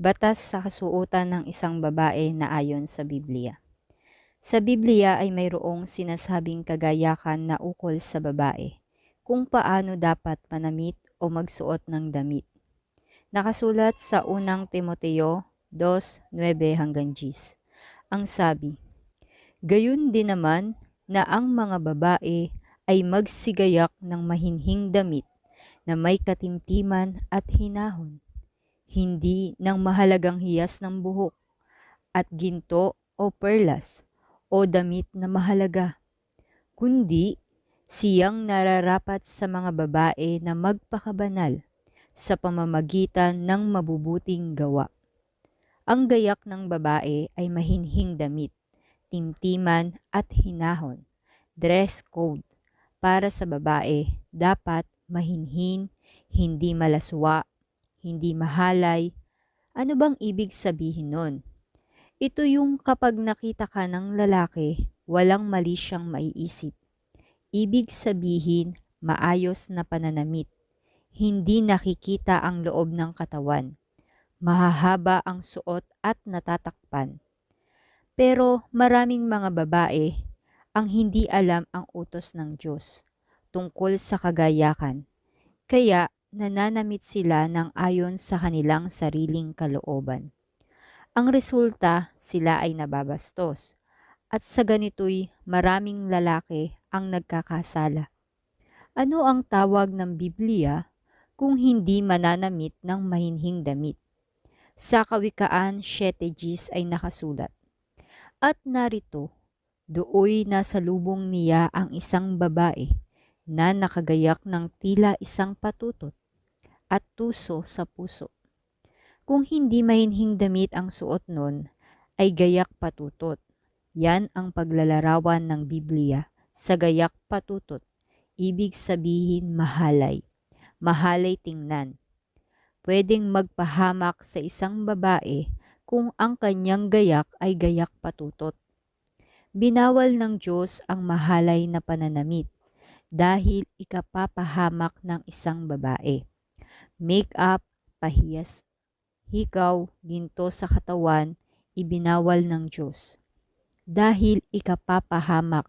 Batas sa kasuotan ng isang babae na ayon sa Biblia. Sa Biblia ay mayroong sinasabing kagayakan na ukol sa babae, kung paano dapat manamit o magsuot ng damit. Nakasulat sa unang Timoteo 2:9 hanggang 10. Ang sabi, Gayun din naman na ang mga babae ay magsigayak ng mahinhing damit na may katimtiman at hinahon hindi ng mahalagang hiyas ng buhok at ginto o perlas o damit na mahalaga, kundi siyang nararapat sa mga babae na magpakabanal sa pamamagitan ng mabubuting gawa. Ang gayak ng babae ay mahinhing damit, timtiman at hinahon. Dress code para sa babae dapat mahinhin, hindi malaswa, hindi mahalay. Ano bang ibig sabihin nun? Ito yung kapag nakita ka ng lalaki, walang mali siyang maiisip. Ibig sabihin, maayos na pananamit. Hindi nakikita ang loob ng katawan. Mahahaba ang suot at natatakpan. Pero maraming mga babae ang hindi alam ang utos ng Diyos tungkol sa kagayakan. Kaya nananamit sila ng ayon sa kanilang sariling kalooban. Ang resulta, sila ay nababastos. At sa ganito'y maraming lalaki ang nagkakasala. Ano ang tawag ng Biblia kung hindi mananamit ng mahinhing damit? Sa Kawikaan 7 Gs ay nakasulat. At narito, dooy nasa lubong niya ang isang babae na nakagayak ng tila isang patutot at tuso sa puso. Kung hindi mahinhing damit ang suot nun, ay gayak patutot. Yan ang paglalarawan ng Biblia sa gayak patutot. Ibig sabihin mahalay. Mahalay tingnan. Pwedeng magpahamak sa isang babae kung ang kanyang gayak ay gayak patutot. Binawal ng Diyos ang mahalay na pananamit dahil ikapapahamak ng isang babae make-up, pahiyas, hikaw, ginto sa katawan, ibinawal ng Diyos. Dahil ikapapahamak,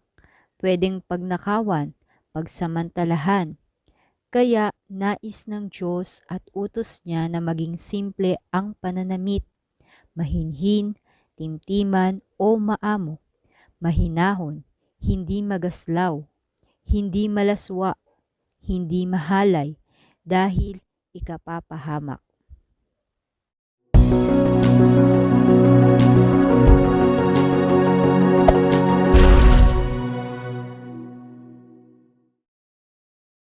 pwedeng pagnakawan, pagsamantalahan. Kaya nais ng Diyos at utos niya na maging simple ang pananamit, mahinhin, timtiman o maamo, mahinahon, hindi magaslaw, hindi malaswa, hindi mahalay, dahil ikapapahamak.